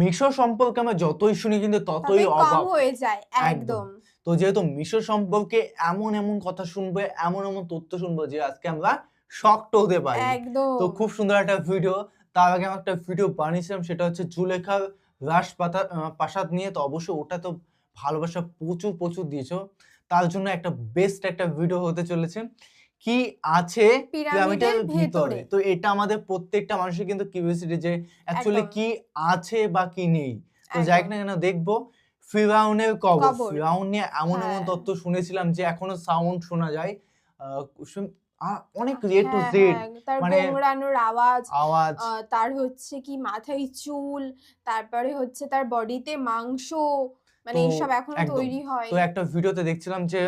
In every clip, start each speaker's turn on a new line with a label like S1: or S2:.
S1: মিশর সম্পর্কে আমরা যতই শুনি কিন্তু ততই অবাক।
S2: হয়ে যায়
S1: একদম। তো যেহেতু মিশর সম্পর্কে এমন এমন কথা শুনবে এমন এমন তথ্য শুনব যে আজকে আমরা শক্ট হতে পারি। তো খুব সুন্দর একটা ভিডিও তার আগে আমি একটা ভিডিও বানিয়েছিলাম সেটা হচ্ছে জুলেখার রাস পাতা প্রাসাদ নিয়ে। তো অবশ্যই ওটা তো ভালোবাসা প্রচুর প্রচুর দিয়েছ। তার জন্য একটা বেস্ট একটা ভিডিও হতে চলেছে। কি আছে
S2: পিরামিডের
S1: ভিতরে? তো এটা আমাদের প্রত্যেকটা মানুষের কিন্তু কিউরিয়াসিটি যে অ্যাকচুয়ালি কি আছে বা কি নেই। তো যাই। না কেন দেখব। ফিরাউনের কবর। ফিরাউন নিয়ে এমন এমন
S2: হ্যাঁ।
S1: তথ্য শুনেছিলাম যে এখনও সাউন্ড শোনা যায়। অনেক এ টু জেড মানে
S2: গোংরানোর আওয়াজ
S1: আওয়াজ।
S2: তার হচ্ছে কি মাথায় চুল তারপরে হচ্ছে তার বডিতে মাংস মানে এইসব
S1: এখনও
S2: তৈরি হয়।
S1: তো একটা ভিডিওতে দেখছিলাম যে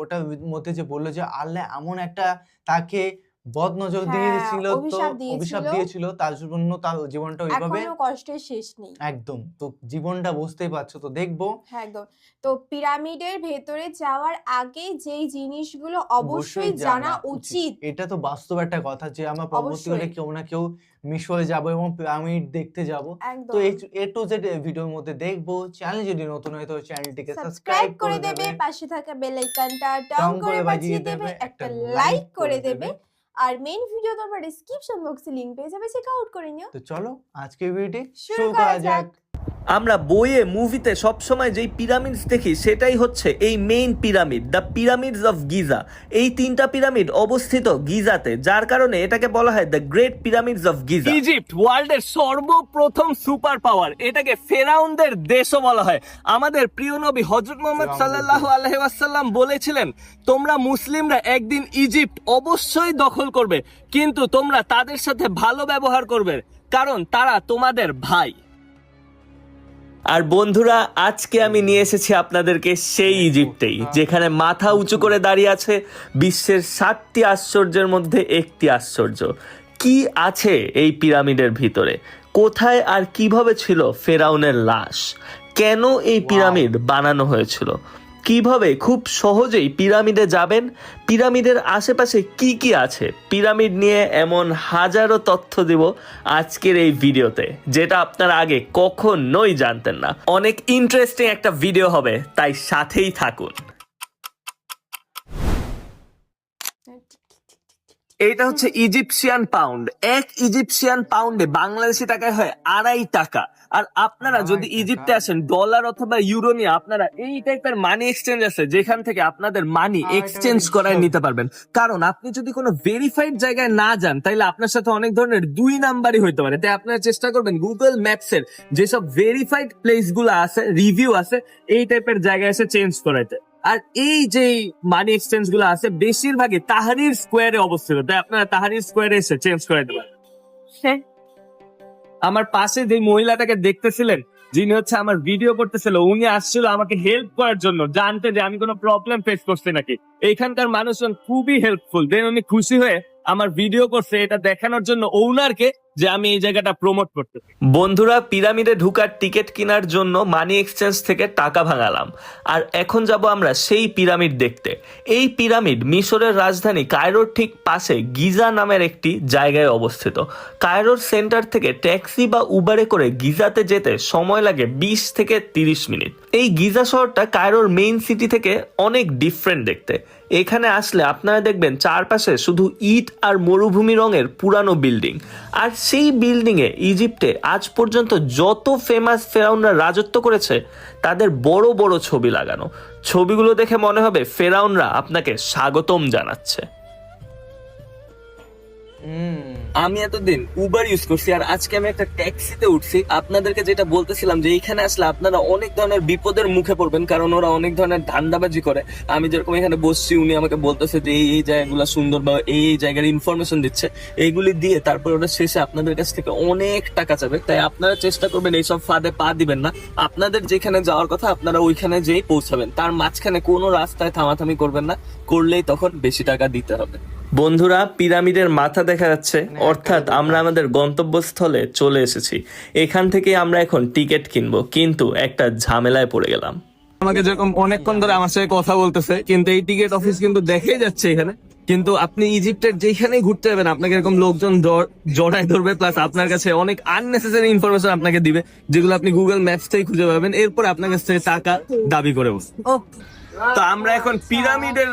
S1: ওটার মধ্যে যে বলল যে আল্লাহ এমন একটা তাকে বদ নজর
S2: হ্যাঁ,
S1: দিয়েছিল তো
S2: অভিশাপ দিয়েছিল।
S1: তার জন্য তার জীবনটা ওইভাবে
S2: এখনও কষ্টের শেষ নেই।
S1: একদম তো জীবনটা বুঝতেই পারছ তো দেখব।
S2: হ্যাঁ একদম। তো পিরামিডের ভেতরে যাওয়ার আগে যেই জিনিসগুলো অবশ্যই জানা উচিত।
S1: এটা তো বাস্তব একটা কথা যে আমরা পরবর্তীকালে কেউ না কেউ মিশরে যাব এবং পিরামিড দেখতে যাব। তো এ টু জেড ভিডিওর মধ্যে দেখব। চ্যানেল যদি নতুন হয় তো চ্যানেলটিকে
S2: সাবস্ক্রাইব করে দেবে পাশে থাকা বেল আইকনটা টং করে বাজিয়ে দেবে একটা লাইক করে দেবে। আর মেইন ভিডিও তো আমার ডেসক্রিপশন বক্সে লিংক পেয়ে যাবে চেক আউট করে নিও
S1: তো চলো আজকের ভিডিওটি
S2: শুরু করা
S1: যাক।
S3: আমরা বইয়ে মুভিতে সবসময় যেই পিরামিডস দেখি সেটাই হচ্ছে এই main pyramid the pyramids of Giza এই তিনটা পিরামিড অবস্থিত গিজাতে যার কারণে এটাকে বলা হয় the great pyramids of Giza
S4: Egypt ওয়ার্ল্ডের সর্বপ্রথম সুপার পাওয়ার এটাকে ফেরাউনদের দেশও বলা হয়। আমাদের প্রিয় নবী হজরত মোহাম্মদ আলাইহি ওয়াসাল্লাম বলেছিলেন তোমরা মুসলিমরা একদিন ইজিপ্ট অবশ্যই দখল করবে কিন্তু তোমরা তাদের সাথে ভালো ব্যবহার করবে কারণ তারা তোমাদের ভাই।
S3: আর বন্ধুরা আজকে আমি নিয়ে এসেছি আপনাদেরকে সেই ইজিপ্টেই যেখানে মাথা উঁচু করে দাঁড়িয়ে আছে বিশ্বের সাতটি আশ্চর্যের মধ্যে একটি আশ্চর্য। কি আছে এই পিরামিডের ভিতরে? কোথায় আর কীভাবে ছিল ফেরাউনের লাশ? কেন এই পিরামিড বানানো হয়েছিল? কীভাবে, খুব সহজেই পিরামিডে যাবেন? পিরামিডের আশেপাশে কি কি আছে? পিরামিড নিয়ে এমন হাজারো তথ্য দিব আজকের এই ভিডিওতে, যেটা আপনারা আগে কখনোই জানতেন না। অনেক ইন্টারেস্টিং একটা ভিডিও হবে, তাই সাথেই থাকুন।
S4: এইটা হচ্ছে ইজিপশিয়ান পাউন্ড এক ইজিপশিয়ান পাউন্ডে বাংলাদেশি টাকায় হয় আড়াই টাকা। আর আপনারা যদি ইজিপ্টে আসেন ডলার অথবা ইউরো নিয়ে আপনারা এই টাইপের মানি এক্সচেঞ্জ আছে যেখান থেকে আপনাদের মানি এক্সচেঞ্জ করায় নিতে পারবেন। কারণ আপনি যদি কোনো ভেরিফাইড জায়গায় না যান তাহলে আপনার সাথে অনেক ধরনের দুই নাম্বারই হইতে পারে। তাই আপনারা চেষ্টা করবেন গুগল ম্যাপস এর যেসব ভেরিফাইড প্লেসগুলো আছে রিভিউ আছে এই টাইপের জায়গায় এসে চেঞ্জ করাইতে। আর এই যে মানি এক্সচেঞ্জগুলো আছে বেশিরভাগই তাহারির স্কোয়ারে অবস্থিত। তাই আপনারা তাহারির স্কোয়ারে এসে চেঞ্জ করে দেবেন। আমার পাশে যে মহিলাটাকে দেখতেছিলেন যিনি হচ্ছে আমার ভিডিও করতেছিল উনি আসছিল আমাকে হেল্প করার জন্য জানতে যে আমি কোনো প্রবলেম ফেস করছি নাকি। এইখানকার মানুষজন খুবই হেল্পফুল দেন উনি খুশি হয়ে আমার ভিডিও করছে এটা দেখানোর জন্য ওনারকে যে আমি এই জায়গাটা প্রমোট করতে
S3: বন্ধুরা, পিরামিডে ঢুকার টিকিট কেনার জন্য মানি এক্সচেঞ্জ থেকে টাকা ভাঙালাম। আর এখন যাব আমরা সেই পিরামিড দেখতে। এই পিরামিড মিশরের রাজধানী কায়রোর ঠিক পাশে গিজা নামের একটি জায়গায় অবস্থিত। কায়রোর সেন্টার থেকে ট্যাক্সি বা উবারে করে গিজাতে যেতে সময় লাগে বিশ থেকে তিরিশ মিনিট। এই গিজা শহরটা কায়রোর মেইন সিটি থেকে অনেক ডিফারেন্ট দেখতে। এখানে আসলে আপনারা দেখবেন চারপাশে শুধু ইট আর মরুভূমি রঙের পুরানো বিল্ডিং। আর সেই বিল্ডিংয়ে ইজিপ্টে আজ পর্যন্ত যত ফেমাস ফেরাউনরা রাজত্ব করেছে, তাদের বড় বড় ছবি লাগানো। ছবিগুলো দেখে মনে হবে ফেরাউনরা আপনাকে স্বাগতম জানাচ্ছে।
S4: আমি এতদিন উবার ইউজ করছি আর আজকে আমি একটা ট্যাক্সিতে উঠছি। আপনাদেরকে যেটা বলতেছিলাম যে এইখানে আসলে আপনারা অনেক ধরনের বিপদের মুখে পড়বেন, কারণ ওরা অনেক ধরনের ধান্দাবাজি করে। আমি যেরকম এখানে বসছি, উনি আমাকে বলতেছে যে এই এই জায়গাগুলো সুন্দর বা এই এই জায়গার ইনফরমেশন দিচ্ছে। এইগুলি দিয়ে তারপর ওরা শেষে আপনাদের কাছ থেকে অনেক টাকা চাবে। তাই আপনারা চেষ্টা করবেন এইসব ফাঁদে পা দিবেন না। আপনাদের যেখানে যাওয়ার কথা আপনারা ওইখানে যেই পৌঁছাবেন। তার মাঝখানে কোনো রাস্তায় থামাথামি করবেন না। করলেই তখন বেশি টাকা দিতে হবে।
S3: বন্ধুরা পিরামিডের মাথা দেখা যাচ্ছে। অর্থাৎ আমরা আমাদের গন্তব্যস্থলে চলে এসেছি। এখান থেকে আমরা এখন টিকিট কিনবো। কিন্তু একটা ঝামেলায় পড়ে গেলাম।
S4: আমাকে যেরকম অনেকক্ষণ ধরে আমার সাথে কথা বলতেছে কিন্তু এই টিকিট অফিস কিন্তু দেখেই যাচ্ছে এখানে। কিন্তু আপনি ইজিপ্টের যেখানেই ঘুরতে যাবেন আপনাকে এরকম লোকজন জ- জড়ায় ধরবে প্লাস আপনার কাছে অনেক আননেসেসারি ইনফরমেশন আপনাকে দিবে যেগুলো আপনি গুগল ম্যাপস থেকে খুঁজে পাবেন। এরপর আপনার কাছ থেকে টাকা দাবি করে বসবে। তো আমরা এখন পিরামিডের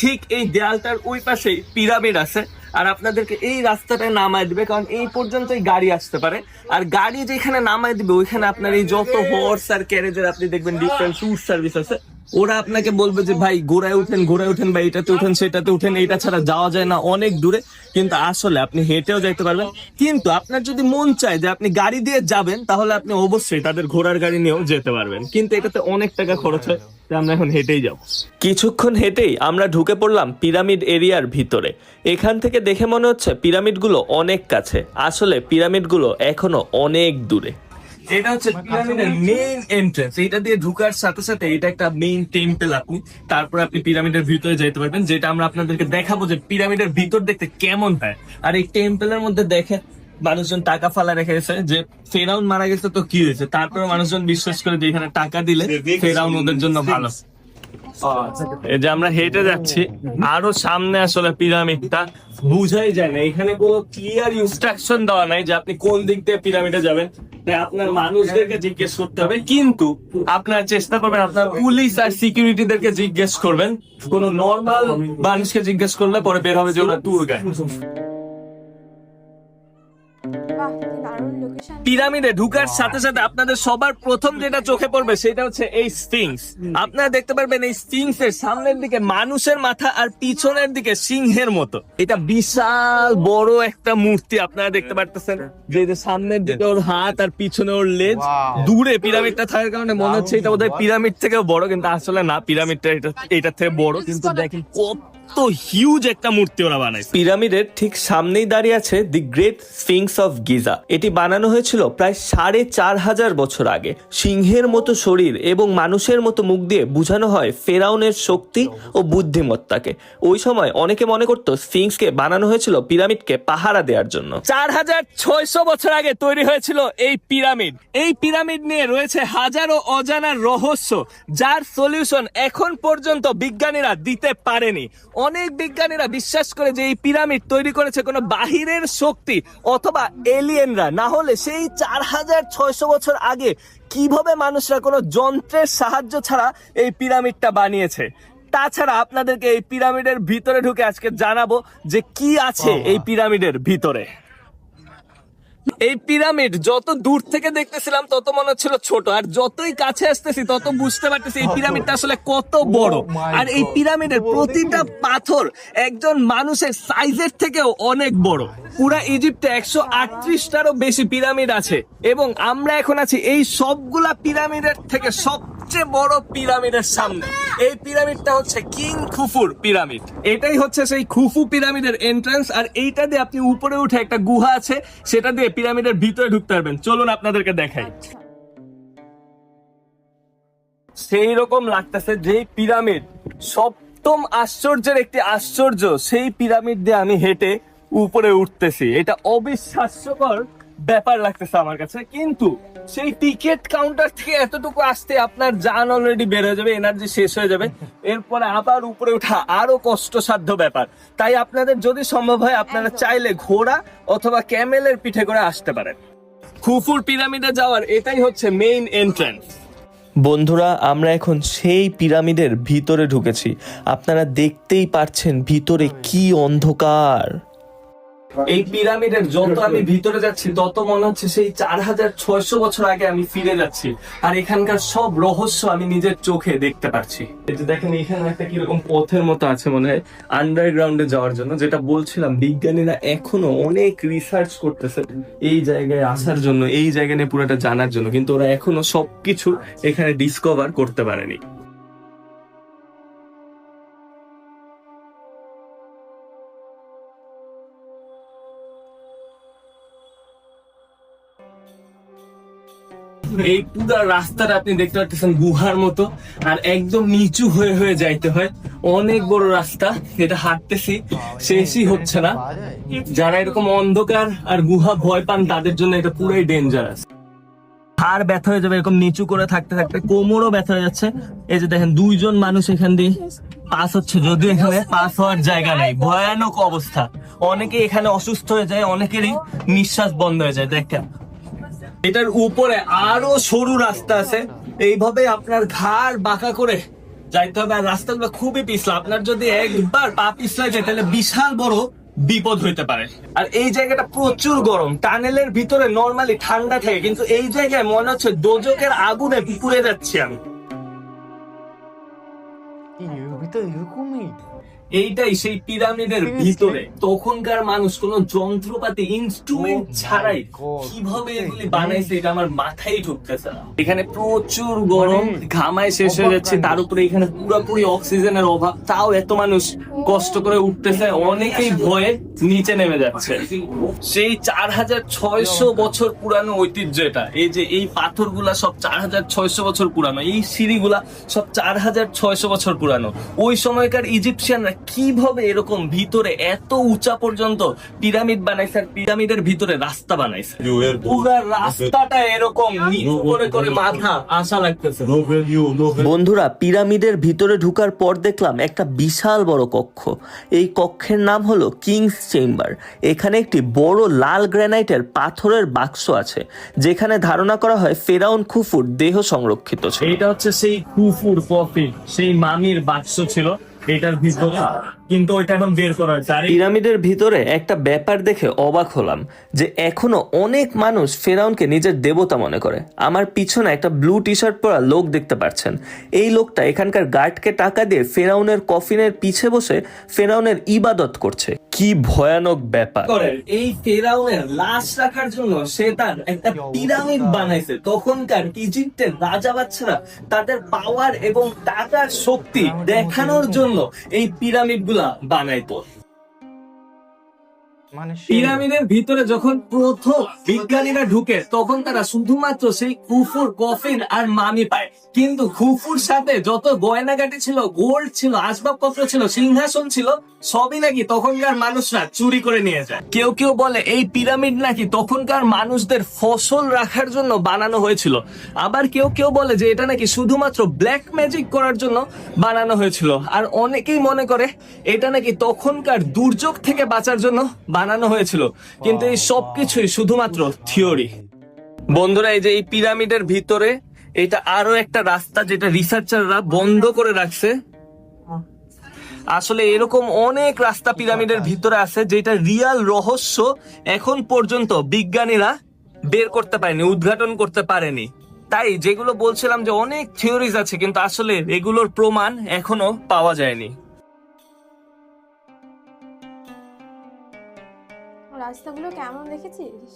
S4: ঠিক এই দেয়ালটার ওই পাশেই পিরামিড আছে। আর আপনাদেরকে এই রাস্তাটায় নামায় দিবে, কারণ এই পর্যন্তই গাড়ি আসতে পারে। আর গাড়ি যেখানে নামায় দিবে, ওইখানে আপনার এই যত হর্স আর ক্যারেজের আপনি দেখবেন ডিফারেন্ট ট্যুর সার্ভিস আছে। ওরা আপনাকে বলবে যে, ভাই, ঘোড়ায় উঠেন ঘোড়ায় উঠেন বা এটাতে উঠেন, সেটাতে উঠেন, এটা ছাড়া যাওয়া যায় না, অনেক দূরে। কিন্তু আসলে আপনি হেঁটেও যাইতে পারবেন। কিন্তু আপনার যদি মন চায় যে আপনি গাড়ি দিয়ে যাবেন, তাহলে আপনি অবশ্যই তাদের ঘোড়ার গাড়ি নিয়েও যেতে পারবেন। কিন্তু এটাতে অনেক টাকা খরচ হয় আমরা এখন হেঁটেই যাব।
S3: কিছুক্ষণ হেঁটেই আমরা ঢুকে পড়লাম পিরামিড এরিয়ার ভিতরে। এখান থেকে দেখে মনে হচ্ছে পিরামিডগুলো অনেক কাছে। আসলে পিরামিডগুলো এখনও অনেক দূরে।
S4: এটা হচ্ছে পিরামিডের মেইন এন্ট্রেন্স এটা দিয়ে ঢুকার সাথে সাথে এটা একটা মেইন টেম্পল আপনি। তারপর আপনি পিরামিডের ভিতরে যেতে পারবেন যেটা আমরা আপনাদেরকে দেখাবো যে পিরামিডের ভিতর দেখতে কেমন হয়। আর এই টেম্পলের মধ্যে দেখে মানুষজন টাকা ফালা রেখে গেছে যে ফেরাউন মারা গেছে তো কি হয়েছে? তারপরে মানুষজন বিশ্বাস করে যে এখানে টাকা দিলে ফেরাউন ওদের জন্য ভালো। এই যে আমরা হেঁটে যাচ্ছি আরও সামনে আসলে পিরামিডটা। বুঝাই যায় না এখানে কোনো ক্লিয়ার ইনস্ট্রাকশন দেওয়া নাই যে আপনি কোন দিক দিয়ে পিরামিডে যাবেন। আপনার মানুষদেরকে জিজ্ঞেস করতে হবে। কিন্তু আপনার চেষ্টা করবেন আপনার পুলিশ আর সিকিউরিটিদেরকে জিজ্ঞেস করবেন। কোন নর্মাল মানুষকে জিজ্ঞেস করলে পরে বের হবে যে ওরা ট্যুর গাইড পিরামিডে ঢুকার সাথে সাথে আপনাদের সবার প্রথম যেটা চোখে পড়বে সেটা হচ্ছে এই স্ফিংস। আপনারা দেখতে পারবেন এই স্ফিংস এর সামনের দিকে মানুষের মাথা আর পিছনের দিকে সিংহের মতো। এটা বিশাল বড় একটা মূর্তি আপনারা দেখতে পারতেছেন। যে যে সামনের দিকে ওর হাত আর পিছনে ওর লেজ. দূরে পিরামিডটা থাকার কারণে মনে হচ্ছে এটা বোধহয় পিরামিড থেকেও বড় কিন্তু আসলে না পিরামিডটা এটা এটার থেকে বড়। কিন্তু দেখেন কত হিউজ একটা মূর্তি ওরা বানাইছে।
S3: পিরামিডের ঠিক সামনেই দাঁড়িয়ে আছে the great sphinx of Giza এটি বানানো হয়েছিল প্রায় সাড়ে চার হাজার বছর আগে। সিংহের মতো শরীর এবং মানুষের মতো মুখ দিয়ে বোঝানো হয় ফেরাউনের শক্তি ও বুদ্ধিমত্তাকে। ওই সময় অনেকে মনে করতো স্ফিংসকে বানানো হয়েছিল পিরামিডকে পাহারা দেওয়ার জন্য।
S4: চার হাজার ছয়শো বছর আগে তৈরি হয়েছিল এই পিরামিড। এই পিরামিড নিয়ে রয়েছে হাজারো অজানার রহস্য যার সলিউশন এখন পর্যন্ত বিজ্ঞানীরা দিতে পারেনি। অনেক বিজ্ঞানীরা বিশ্বাস করে যে এই পিরামিড তৈরি করেছে কোনো বাহিরের শক্তি অথবা এলিয়েনরা। না হলে সেই চার হাজার ছয়শো বছর আগে কীভাবে মানুষরা কোনো যন্ত্রের সাহায্য ছাড়া এই পিরামিডটা বানিয়েছে? তাছাড়া আপনাদেরকে এই পিরামিডের ভিতরে ঢুকে আজকে জানাব যে কি আছে এই পিরামিডের ভিতরে। এই পিরামিড যত দূর থেকে দেখতেছিলাম তত মনে হচ্ছিল ছোট। আর যতই কাছে আসতেছি তত বুঝতে পারতেছি এই পিরামিডটা আসলে কত বড়।
S1: Oh
S4: আর এই. পিরামিডের প্রতিটা পাথর একজন মানুষের সাইজের থেকেও অনেক বড়। পুরা ইজিপ্টে একশো আটত্রিশটারও বেশি পিরামিড আছে। এবং আমরা এখন আছি এই সবগুলা পিরামিডের থেকে সবচেয়ে বড় পিরামিডের সামনে। এই পিরামিডটা হচ্ছে কিং খুফুর পিরামিড। এটাই হচ্ছে সেই খুফু পিরামিডের এন্ট্রান্স আর এইটা দিয়ে আপনি উপরে উঠে একটা গুহা আছে সেটা দিয়ে পিরামিডের ভিতরে ঢুকতে পারবেন। চলুন আপনাদেরকে দেখাই।
S2: আচ্ছা।
S4: সেই রকম লাগতেছে যে পিরামিড সপ্তম আশ্চর্যের একটি আশ্চর্য সেই পিরামিড দিয়ে আমি হেঁটে উপরে উঠতেছি। এটা অবিশ্বাস্যকর ব্যাপার লাগতেছে আমার কাছে। কিন্তু সেই টিকিট কাউন্টার থেকে এতটুকু আসতে আপনার জান অলরেডি বের হয়ে যাবে এনার্জি শেষ হয়ে যাবে। এরপরে আবার উপরে ওঠা আরও কষ্টসাধ্য ব্যাপার। তাই আপনাদের যদি সম্ভব হয় আপনারা চাইলে ঘোড়া অথবা ক্যামেলের পিঠে করে আসতে পারেন। খুফুর পিরামিডে যাওয়ার এটাই হচ্ছে মেইন এন্ট্রান্স
S3: বন্ধুরা আমরা এখন সেই পিরামিডের ভিতরে ঢুকেছি। আপনারা দেখতেই পারছেন ভিতরে কি অন্ধকার।
S4: এই পিরামিডের যত আমি ভিতরে যাচ্ছি, তত মনে হচ্ছে সেই চার হাজার ছয়শো বছর আগে আমি ফিরে যাচ্ছি। আর এখানকার সব রহস্য আমি নিজের চোখে দেখতে পাচ্ছি। দেখেন এখানে একটা কীরকম পথের মতো আছে মনে হয় আন্ডারগ্রাউন্ডে যাওয়ার জন্য, যেটা বলছিলাম, বিজ্ঞানীরা এখনও অনেক রিসার্চ করতেছে এই জায়গায় আসার জন্য, এই জায়গা নিয়ে পুরোটা জানার জন্য, কিন্তু ওরা এখনও সবকিছু এখানে ডিসকভার করতে পারেনি। এই পুরো রাস্তাটা আপনি দেখতে পাচ্ছেন গুহার মতো, আর একদম নিচু হয়ে হয়ে যাইতে হয়। অনেক বড় রাস্তা, এটা হাঁটতেছি, শেষই হচ্ছে না। যারা এরকম অন্ধকার আর গুহা ভয় পান, তাদের জন্য এটা পুরাই ডেঞ্জারাস ঘাড় ব্যথা হয়ে যাবে এরকম নিচু করে থাকতে থাকতে, কোমরও ব্যথা হয়ে যাচ্ছে। এই যে দেখেন, দুইজন মানুষ এখান দিয়ে পাস হচ্ছে, যদিও এখানে পাস হওয়ার জায়গা নেই, ভয়ানক অবস্থা। অনেকে এখানে অসুস্থ হয়ে যায়, অনেকেরই নিঃশ্বাস বন্ধ হয়ে যায়, দেখেন। এটার উপরে আরও সরু রাস্তা আছে। এইভাবে আপনার ঘাড় বাঁকা করে যাইতে হবে। আর রাস্তাগুলো খুবই পিছলা। আপনার যদি একবার পা পিছলাই যায়, তাহলে বিশাল বড় বিপদ হইতে পারে। আর এই জায়গাটা প্রচুর গরম। টানেলের ভিতরে নর্মালি ঠান্ডা থাকে, কিন্তু এই জায়গায় মনে হচ্ছে দোজকের আগুনে পুড়ে যাচ্ছি আমি। এইটাই সেই পিরামিডের ভিতরে। তখনকার মানুষ কোন যন্ত্রপাতি ইনস্ট্রুমেন্ট ছাড়াই কীভাবে এগুলি বানাইছে এটা আমার মাথায় ঢুকতেছে না। এখানে প্রচুর গরম ঘামায় শেষ হয়ে যাচ্ছে তার উপরে এখানে পুরোপুরি অক্সিজেনের অভাব। তাও এত মানুষ কষ্ট করে উঠতেছে অনেকেই ভয়ে নিচে নেমে যাচ্ছে। সেই চার হাজার ছয়শো বছর পুরানো ঐতিহ্য এটা। এই যে এই পাথরগুলা সব চার হাজার ছয়শো বছর পুরানো এই সিঁড়িগুলা সব চার হাজার ছয়শো বছর পুরানো। ওই সময়কার ইজিপশিয়ানরা কীভাবে এরকম ভিতরে এত উঁচা পর্যন্ত পিরামিড বানাইছে আর পিরামিডের ভিতরে রাস্তা বানাইছে? পুরো রাস্তাটা এরকম করে করে মাথা আশা লাগতেছে। বন্ধুরা পিরামিডের ভিতরে ঢুকার পর দেখলাম একটা বিশাল বড় কক্ষ। এই কক্ষের নাম হলো কিংস চেম্বার। এখানে একটি বড় লাল গ্রানাইটের পাথরের বাক্স আছে যেখানে ধারণা করা হয় ফেরাউন খুফুর দেহ সংরক্ষিত ছিল। এটা হচ্ছে সেই খুফুর কফি সেই মামির বাক্স ছিল। এটার ভিতরে, কিন্তু ওইটা এখন বের করা হয়েছে পিরামিডের ভিতরে একটা ব্যাপার দেখে অবাক হলাম, যে এখনও অনেক মানুষ ফেরাউনকে নিজের দেবতা মনে করে। আমার পিছনে একটা ব্লু টি শার্ট পরা লোক দেখতে পাচ্ছেন। এই লোকটা এখানকার গার্ডকে টাকা দিয়ে ফেরাউনের কফিনের পিছে বসে ফেরাউনের ইবাদত করছে। কি ভয়ানক ব্যাপার। এই ফেরাউনের লাশ রাখার জন্য সে তার একটা পিরামিড বানাইছে। তখনকার ইজিপ্টের রাজা বাচ্চারা তাদের পাওয়ার এবং টাকার শক্তি দেখানোর জন্য এই পিরামিডগুলা বানাইতো। পিরামিডের ভিতরে যখন প্রথম বিজ্ঞানীরা ঢুকে, তখন তারা শুধুমাত্র সেই কুফুর, কফিন আর মামি পায়। কিন্তু খুফুর সাথে যত গয়নাগাটি ছিল, গোল্ড ছিল, আসবাবপত্র ছিল, সিংহাসন ছিল, সবই নাকি তখনকার মানুষরা চুরি করে নিয়ে যায়। কেউ কেউ বলে, এই পিরামিড নাকি তখনকার মানুষদের ফসল রাখার জন্য বানানো হয়েছিল। আবার কেউ কেউ বলে যে, এটা নাকি শুধুমাত্র ব্ল্যাক ম্যাজিক করার জন্য বানানো হয়েছিল। আর অনেকেই মনে করে, এটা নাকি তখনকার দুর্যোগ থেকে বাঁচার জন্য বানানো হয়েছিল কিন্তু এই সব কিছুই শুধুমাত্র থিওরি। বন্ধুরা এই যে এই পিরামিডের ভিতরে এটা আরও একটা রাস্তা যেটা রিসার্চাররা বন্ধ করে রাখছে। আসলে এরকম অনেক রাস্তা পিরামিডের ভিতরে আছে যেটা রিয়াল রহস্য এখন পর্যন্ত বিজ্ঞানীরা বের করতে পারেনি উদ্ঘাটন করতে পারেনি। তাই যেগুলো বলছিলাম যে অনেক থিওরিজ আছে কিন্তু আসলে এগুলোর প্রমাণ এখনও পাওয়া যায়নি।
S2: রাস্তাগুলো কেমন দেখেছিস?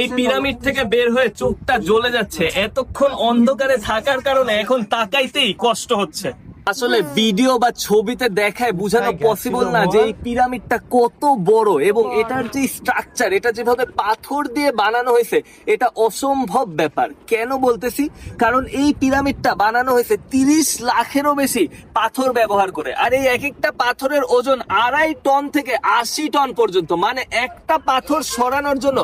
S4: এই পিরামিড থেকে বের হয়ে চোখটা জ্বলে যাচ্ছে। এতক্ষণ অন্ধকারে থাকার কারণে এখন তাকাইতেই কষ্ট হচ্ছে। আসলে ভিডিও বা ছবিতে দেখায় বোঝানো পসিবল না যে এই পিরামিডটা কত বড় এবং এটার যে স্ট্রাকচার এটা যেভাবে পাথর দিয়ে বানানো হয়েছে এটা অসম্ভব ব্যাপার। কেন বলতেছি? কারণ এই পিরামিডটা বানানো হয়েছে তিরিশ লাখেরও বেশি পাথর ব্যবহার করে। আর এই এক একটা পাথরের ওজন আড়াই টন থেকে আশি টন পর্যন্ত। মানে একটা পাথর সরানোর জন্য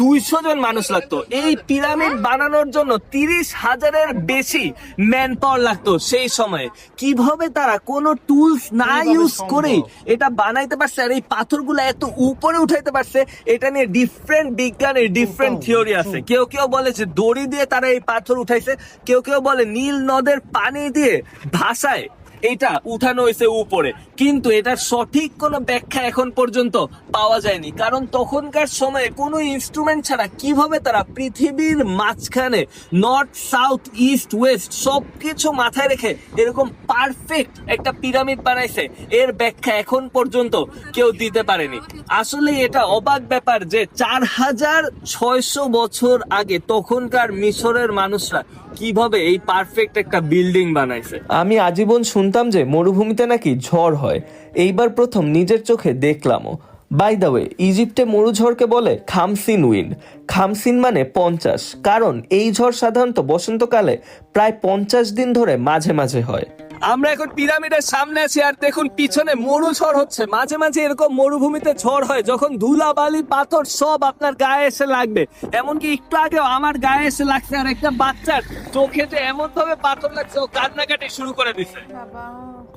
S4: দুইশো জন মানুষ লাগতো। এই পিরামিড বানানোর জন্য তিরিশ হাজারের বেশি ম্যান পাওয়ার লাগতো সেই সময়ে। কীভাবে তারা কোনো টুলস না ইউজ করে এটা বানাইতে পারছে আর এই পাথরগুলো এত উপরে উঠাইতে পারছে এটা নিয়ে ডিফারেন্ট বিজ্ঞানের ডিফারেন্ট থিওরি আছে। কেউ কেউ বলে যে দড়ি দিয়ে তারা এই পাথর উঠাইছে কেউ কেউ বলে নীল নদের পানি দিয়ে ভাষায় এটা উঠানো হয়েছে উপরে। কিন্তু এটার সঠিক কোনো ব্যাখ্যা এখন পর্যন্ত পাওয়া যায়নি। কারণ তখনকার সময়ে কোনো ইনস্ট্রুমেন্ট ছাড়া কীভাবে তারা পৃথিবীর মাঝখানে নর্থ সাউথ ইস্ট ওয়েস্ট সবকিছু মাথায় রেখে এরকম পারফেক্ট একটা পিরামিড বানাইছে, এর ব্যাখ্যা এখন পর্যন্ত কেউ দিতে পারেনি। আসলে এটা অবাক ব্যাপার যে চার হাজার ছয়শো বছর আগে তখনকার মিশরের মানুষরা কীভাবে এই পারফেক্ট একটা বিল্ডিং বানাইছে। আমি আজীবন শুনতাম যে মরুভূমিতে নাকি ঝড় হয়। এইবার প্রথম নিজের চোখে দেখলামও। বাই দা ওয়ে ইজিপ্টে মরুঝড়কে বলে খামসিন উইন। খামসিন মানে পঞ্চাশ। কারণ এই ঝড় সাধারণত বসন্তকালে প্রায় পঞ্চাশ দিন ধরে মাঝে মাঝে হয়। আমরা এখন পিরামিডের সামনে আছি আর দেখুন পিছনে মরু ঝড় হচ্ছে। মাঝে মাঝে এরকম মরুভূমিতে ঝড় হয় যখন ধুলা বালি পাথর সব আপনার গায়ে এসে লাগবে। এমনকি একটু আগেও আমার গায়ে এসে লাগছে আর একটা বাচ্চার চোখেতে এমন ভাবে পাথর লাগছে ও কান্নাকাটি শুরু করে দিছে।
S2: বাবা।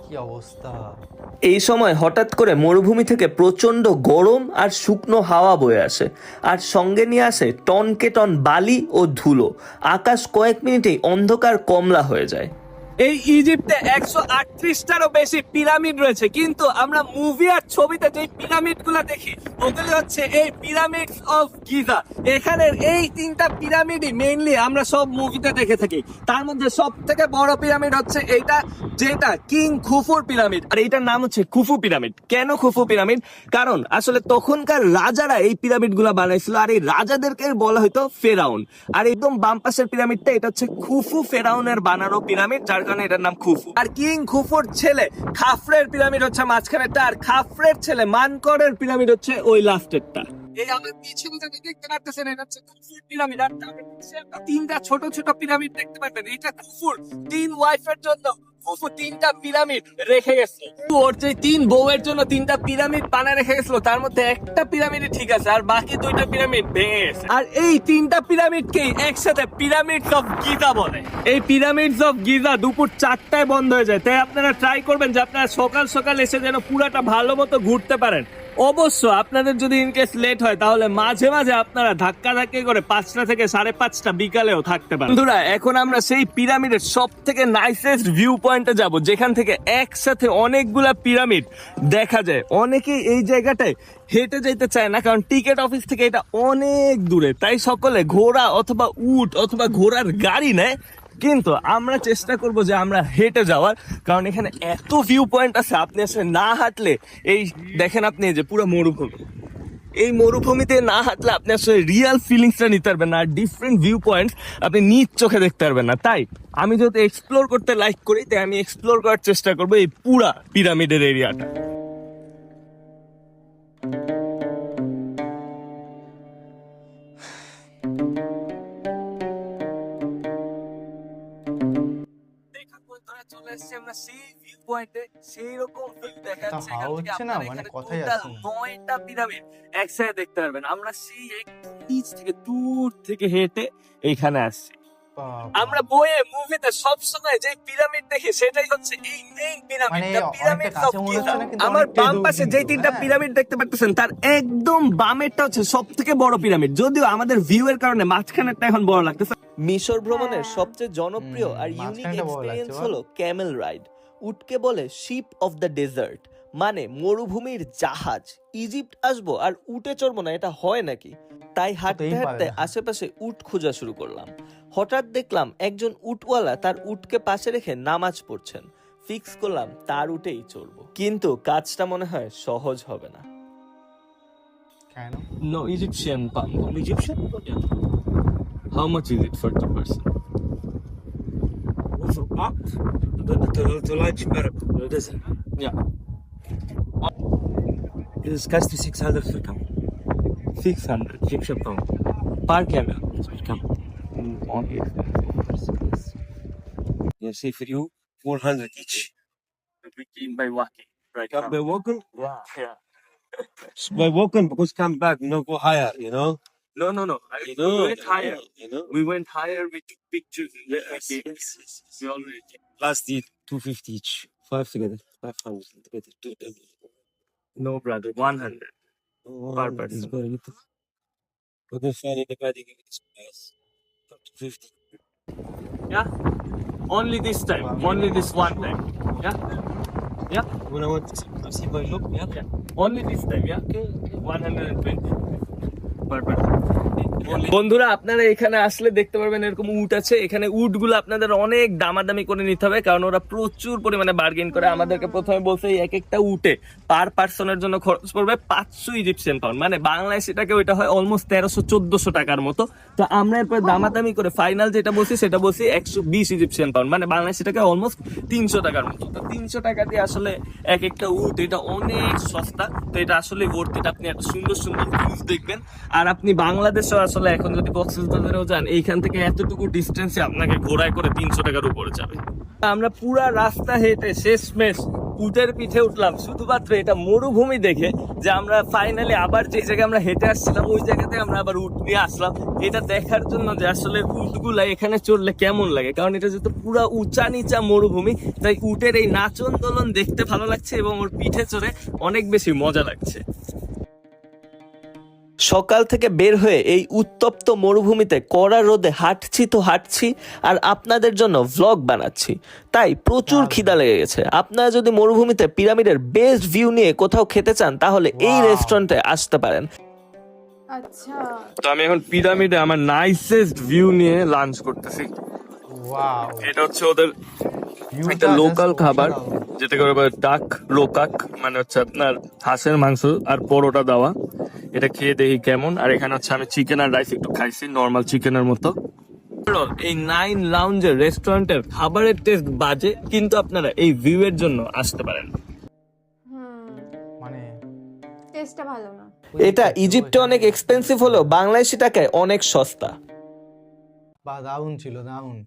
S1: কি অবস্থা?
S3: এই সময় হঠাৎ করে মরুভূমি থেকে প্রচণ্ড গরম আর শুকনো হাওয়া বয়ে আসে। আর সঙ্গে নিয়ে আসে টনকে টন বালি ও ধুলো। আকাশ কয়েক মিনিটেই অন্ধকার কমলা হয়ে যায়।
S4: এই ইজিপ্টে একশো আটত্রিশটারও বেশি পিরামিড রয়েছে। কিন্তু আমরা মুভি আর ছবিতে যে পিরামিডগুলা দেখি, ওগুলি হচ্ছে এই পিরামিড অফ গিজা এখানের এই তিনটা পিরামিডই মেইনলি আমরা সব মুভিতে দেখে থাকি। তার মধ্যে সব থেকে বড় পিরামিড হচ্ছে এইটা, যেটা কিং খুফুর পিরামিড আর এইটার নাম হচ্ছে খুফু পিরামিড কেন খুফু পিরামিড কারণ আসলে তখনকার রাজারা এই পিরামিডগুলা বানাইছিল, আর এই রাজাদেরকে বলা হয়তো ফেরাউন। আর একদম বাম পাশের পিরামিডটা, এটা হচ্ছে খুফু ফেরাউনের বানানো পিরামিড, যার কারণে এটার নাম খুফু। আর কিং খুফুর ছেলে, খাফরের পিরামিড হচ্ছে মাঝখানেরটা, আর খাফরের ছেলে মানকরের পিরামিড হচ্ছে ওই লাস্টেরটা। এই আমার এটা হচ্ছে পিরামিড। আর তিনটা ছোট ছোট পিরামিড দেখতে পারবেন এটা খুফুর, তিন ওয়াইফের জন্য। খুফু তিনটা পিরামিড রেখে গেছে। ওর যে তিন বউয়ের জন্য তিনটা পিরামিড বানায় রেখে গেছিল, তার মধ্যে একটা পিরামিড ঠিক আছে, আর বাকি দুইটা পিরামিড ভেঙে গেছে। আর এই তিনটা পিরামিডকেই একসাথে পিরামিডস অফ গিজা বলে। এই পিরামিডস অফ গিজা দুপুর চারটায় বন্ধ হয়ে যায়। তাই আপনারা ট্রাই করবেন যে আপনারা সকাল সকাল এসে যেন পুরাটা ভালো মতো ঘুরতে পারেন। অবশ্য আপনাদের যদি ইনকেস লেট হয়, তাহলে মাঝে মাঝে আপনারা ধাক্কা ধাক্কি করে পাঁচটা থেকে সাড়ে পাঁচটা বিকালেও থাকতে পারেন। বন্ধুরা, এখন আমরা সেই পিরামিডের সব থেকে নাইসেস্ট ভিউ পয়েন্টে যাব, যেখান থেকে একসাথে অনেকগুলা পিরামিড দেখা যায়। অনেকেই এই জায়গাটায় হেঁটে যেতে চায় না, কারণ টিকিট অফিস থেকে এটা অনেক দূরে। তাই সকলে ঘোড়া অথবা উট অথবা ঘোড়ার গাড়ি নেয় কিন্তু আমরা চেষ্টা করব যে আমরা হেঁটে যাওয়ার, কারণ এখানে এত ভিউ পয়েন্ট আছে, আপনি আসলে না হাঁটলে এই দেখেন আপনি যে পুরো মরুভূমি। এই মরুভূমিতে না হাঁটলে আপনি আসলে রিয়েল ফিলিংসটা নিতে পারবেন না, আর ডিফারেন্ট ভিউ পয়েন্টস আপনি নিজ চোখে দেখতে পারবেন না। তাই, আমি যেহেতু এক্সপ্লোর করতে লাইক করি, তাই আমি এক্সপ্লোর করার চেষ্টা করব এই পুরা পিরামিডের এরিয়াটা আমরা সেই ভিউ পয়েন্টে সেই রকম ভিউ দেখা
S1: তা
S4: যাচ্ছে
S1: হাওয়া হচ্ছে না, মানে
S4: নয়টা পিরামিড একসাথে দেখতে পারবেন। আমরা সেই একদম নিচ থেকে দূর থেকে হেঁটে এইখানে আসছি। আমরা বইয়ে মুভিতে সব সময় যে পিরামিড দেখি সেটাই হচ্ছে এই মেইন পিরামিড পিরামিড আমার বাম পাশে যে তিনটা
S1: হ্যাঁ।
S4: পিরামিড দেখতে পাচ্ছেন তার একদম বামেরটা হচ্ছে সব থেকে বড় পিরামিড যদিও আমাদের ভিউ এর কারণে মাঝখানেরটা এখন বড় লাগতেছে।
S3: মিশর ভ্রমণের
S2: হ্যাঁ।
S3: সবচেয়ে জনপ্রিয় আর ইউনিক এক্সপিরিয়েন্স। হলো ক্যামেল রাইড উটকে বলে শিপ অফ দ্য ডেজার্ট মানে মরুভূমির জাহাজ। ইজিপ্ট আসব আর উটে চড়বো না এটা হয় নাকি? তাই হাঁটতে হাঁটতে আশেপাশে উট খোঁজা শুরু করলাম। হঠাৎ দেখলাম একজন উটওয়ালা তার উটকে পাশে রেখে নামাজ পড়ছেন। ফিক্স করলাম তার উটেই চড়বো। কিন্তু কাজটা মনে হয় সহজ হবে না।
S1: কেন?
S4: No Egyptian pound. Egyptian? How much is it for two person?
S5: For what? The, the, the large Arab, the desert.
S4: Yeah.
S5: This cost you 600 per camel.
S4: 600
S5: Egyptian pound.
S4: per camel.
S5: Per.
S4: Only
S5: You see for you, 400 each.
S4: we came by walking right
S5: Come by walking?
S4: Yeah, yeah.
S5: By walking because come back, you know, go higher, you know?
S4: No, no, no. I,
S5: You
S4: we
S5: know,
S4: went higher.
S5: Know?
S4: We went higher. We took pictures.
S5: Yes, yes, yes, yes.
S4: We already.
S5: Last year, 250 each. Five together. 500 together. Two together.
S4: No, brother. 100.
S5: Oh,
S4: Per
S5: it's
S4: person.
S5: very little. We're find anybody give this price. Up to 50.
S4: Yeah. Only this time. Only this one time. Yeah. Yeah.
S5: When I want to see, to see by look, yeah?
S4: Yeah. Only this time. Yeah. Okay. 120 purpose বন্ধুরা, আপনারা এখানে আসলে দেখতে পারবেন এরকম উট আছে। এখানে উটগুলো আপনাদের অনেক দামাদামি করে নিতে হবে, কারণ ওরা প্রচুর পরিমাণে বার্গেন করে। আমাদেরকে প্রথমে বলছে এক একটা উটে পার পার্সনের জন্য খরচ পড়বে পাঁচশো ইজিপশিয়ান পাউন্ড মানে বাংলাদেশে টাকা ওইটা হয় অলমোস্ট তেরোশো, চোদ্দশো টাকার মতো। তো আমরা এরপর দামাদামি করে ফাইনাল যেটা বলছি, সেটা বলছি একশো বিশ ইজিপশিয়ান পাউন্ড মানে বাংলাদেশে টাকা অলমোস্ট তিনশো টাকার মতো। তো তিনশো টাকা দিয়ে আসলে এক একটা উট, এটা অনেক সস্তা। তো এটা আসলে ভর্তিটা আপনি একটা সুন্দর সুন্দর ভিউজ দেখবেন। আর আপনি বাংলাদেশে আসলে এখন যদি কক্সবাজারেও যান, এইখান থেকে এতটুকু ডিস্টেন্সে আপনাকে ঘোড়ায় করে তিনশো টাকার উপরে যাবে। আমরা পুরা রাস্তা হেঁটে শেষমেশ উটের পিঠে উঠলাম, শুধুমাত্র এটা মরুভূমি দেখে যে আমরা ফাইনালি আবার যে জায়গায় আমরা হেঁটে আসছিলাম, ওই জায়গাতে আমরা আবার উট নিয়ে আসলাম। এটা দেখার জন্য যে আসলে উটগুলা এখানে চড়লে কেমন লাগে, কারণ এটা যেহেতু পুরা উঁচা নিচা মরুভূমি, তাই উটের এই নাচন দোলন দেখতে ভালো লাগছে এবং ওর পিঠে চড়ে অনেক বেশি মজা লাগছে। সকাল থেকে বের হয়ে এই উত্তপ্ত মরুভূমিতে কড়া রোদে হাঁটছি তো হাঁটছি আর আপনাদের জন্য ভ্লগ বানাচ্ছি। তাই প্রচুর খিদা লেগে গেছে। আপনারা যদি মরুভূমিতে পিরামিডের বেস্ট ভিউ নিয়ে কোথাও খেতে চান তাহলে এই রেস্টুরেন্টে আসতে পারেন।
S2: আচ্ছা।
S4: তো আমি এখন পিরামিডে আমার নাইসেস্ট ভিউ নিয়ে লাঞ্চ করতেছি।
S1: ওয়াও
S4: এটা হচ্ছে ওদের একটা লোকাল খাবার যেটা করে ডাক লোকাক মানে হচ্ছে আপনার হাঁসের মাংস আর পরোটা দেওয়া। এটা খেয়ে দেখি কেমন। আর এখানে হচ্ছে আমি চিকেন আর রাইস একটু খাইছি নর্মাল চিকেনের মতো। এই নাইন লাউঞ্জের রেস্টুরেন্টের খাবারের টেস্ট বাজে কিন্তু আপনারা এই ভিউ এর জন্য আসতে পারেন।
S1: মানে
S2: টেস্টটা ভালো না।
S4: এটা ইজিপ্টে অনেক এক্সপেন্সিভ হলেও বাংলাদেশি টাকায় অনেক সস্তা।
S1: বা দারুণ ছিল দারুণ।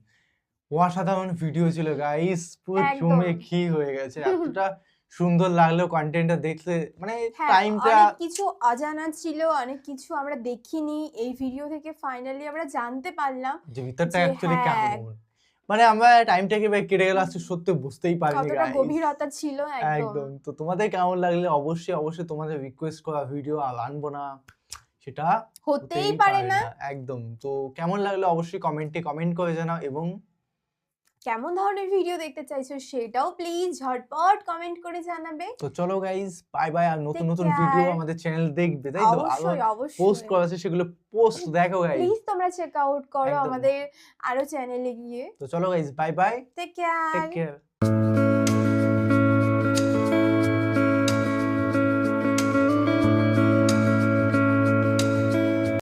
S1: অসাধারণ ভিডিও ছিল গাইস পুরো। জমে ঘি হয়ে গেছে। এতটা সুন্দর লাগল কন্টেন্টটা দেখতে মানে
S2: হ্যাঁ
S1: টাইমটা
S2: অনেক কিছু অজানা ছিল অনেক কিছু আমরা দেখিনি। এই ভিডিও থেকে ফাইনালি আমরা জানতে পারলাম
S1: যে ভিতরটা অ্যাকচুয়ালি
S2: হ্যাঁ।
S1: কেমন। মানে আমরা টাইমটা কীভাবে কেটে গেল আসলে সত্যি বুঝতেই পারিনি
S2: কতটা গভীরতা ছিল একদম।
S1: একদম। তো তোমাদের কেমন লাগলে অবশ্যই অবশ্যই তোমাদের রিকোয়েস্ট করা ভিডিও আর আনব না সেটা
S2: হতেই পারে না।
S1: একদম। তো কেমন লাগল অবশ্যই কমেন্টে কমেন্ট করে জানাও এবং
S2: কেমন ধরনের ভিডিও দেখতে চাইছো সেটাও প্লিজ ঝটপট কমেন্ট করে জানাবে।
S1: তো চলো গাইজ বাই বাই আর নতুন নতুন ভিডিও আমাদের চ্যানেল দেখবে তাই তো? অবশ্যই
S2: অবশ্যই।
S1: পোস্ট করা আছে সেগুলো পোস্ট দেখো গাইজ
S2: প্লিজ তোমরা চেক আউট করো আমাদের আরও চ্যানেলে গিয়ে।
S1: তো চলো guys bye bye
S2: take care take
S1: care